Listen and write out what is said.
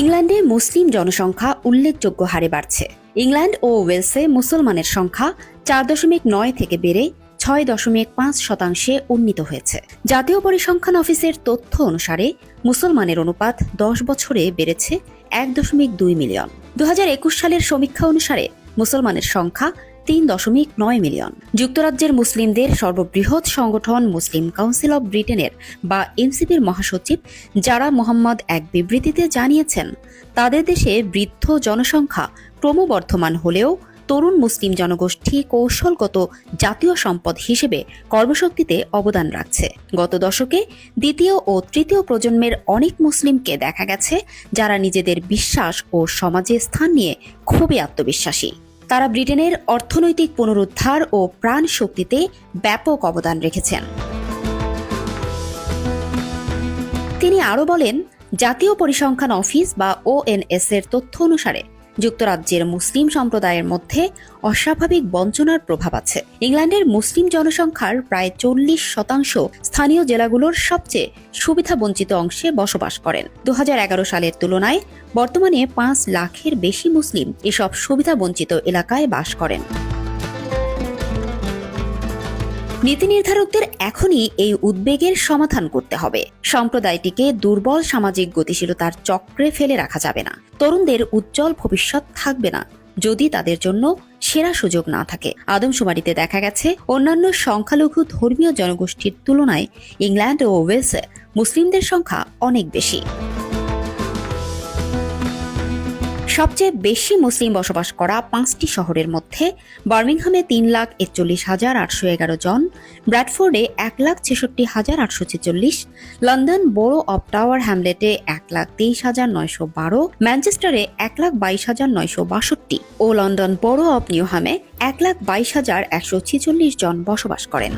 ইংল্যান্ডে মুসলিম জনসংখ্যা উল্লেখযোগ্য হারে বাড়ছে। ইংল্যান্ড ও ওয়েলসে মুসলমানের সংখ্যা চার দশমিক নয় থেকে বেড়ে ছয় দশমিক পাঁচ শতাংশে উন্নীত হয়েছে। জাতীয় পরিসংখ্যান অফিসের তথ্য অনুসারে মুসলমানের অনুপাত দশ বছরে বেড়েছে এক দশমিক দুই মিলিয়ন। দু হাজার একুশ সালের সমীক্ষা অনুসারে মুসলমানের সংখ্যা তিন দশমিক নয় মিলিয়ন। যুক্তরাজ্যের মুসলিমদের সর্ববৃহৎ সংগঠন মুসলিম কাউন্সিল অব ব্রিটেনের বা এমসিপির মহাসচিব, যারা মোহাম্মদ এক বিবৃতিতে জানিয়েছেন, তাদের দেশে বৃদ্ধ জনসংখ্যা ক্রমবর্ধমান হলেও তরুণ মুসলিম জনগোষ্ঠী কৌশলগত জাতীয় সম্পদ হিসেবে কর্মশক্তিতে অবদান রাখছে। গত দশকে দ্বিতীয় ও তৃতীয় প্রজন্মের অনেক মুসলিমকে দেখা গেছে, যারা নিজেদের বিশ্বাস ও সমাজে স্থান নিয়ে খুবই আত্মবিশ্বাসী। তারা ব্রিটেনের অর্থনৈতিক পুনরুদ্ধার ও প্রাণ শক্তিতে ব্যাপক অবদান রেখেছেন। তিনি আরও বলেন, জাতীয় পরিসংখ্যান অফিস বা ওএনএস এর তথ্য অনুসারে যুক্তরাজ্যের মুসলিম সম্প্রদায়ের মধ্যে অস্বাভাবিক বঞ্চনার প্রভাব আছে। ইংল্যান্ডের মুসলিম জনসংখ্যার প্রায় চল্লিশ শতাংশ স্থানীয় জেলাগুলোর সবচেয়ে সুবিধাবঞ্চিত অংশে বসবাস করেন। দু হাজার এগারো সালের তুলনায় বর্তমানে পাঁচ লাখের বেশি মুসলিম এসব সুবিধাবঞ্চিত এলাকায় বাস করেন। নীতি নির্ধারকদের এখনই এই উদ্বেগের সমাধান করতে হবে। সম্প্রদায়টিকে দুর্বল সামাজিক গতিশীলতার চক্রে ফেলে রাখা যাবে না। তরুণদের উজ্জ্বল ভবিষ্যৎ থাকবে না, যদি তাদের জন্য সেরা সুযোগ না থাকে। আদমশুমারিতে দেখা গেছে, অন্যান্য সংখ্যালঘু ধর্মীয় জনগোষ্ঠীর তুলনায় ইংল্যান্ড ও ওয়েলসে মুসলিমদের সংখ্যা অনেক বেশি। সবচেয়ে বেশি মুসলিম বসবাস করা পাঁচটি শহরের মধ্যে বার্মিংহামে তিন লাখ একচল্লিশ হাজার আটশো এগারো জন, ব্র্যাডফোর্ডে এক লাখ ছেষট্টি হাজার আটশো ছেচল্লিশ, লন্ডন বড়ো অব টাওয়ার হ্যামলেটে এক লাখ তেইশ হাজার নয়শো বারো, ম্যানচেস্টারে এক লাখ বাইশ হাজার নয়শো বাষট্টি ও লন্ডন বড়ো অব নিউহামে এক লাখ বাইশ হাজার একশো ছেচল্লিশ জন বসবাস করেন।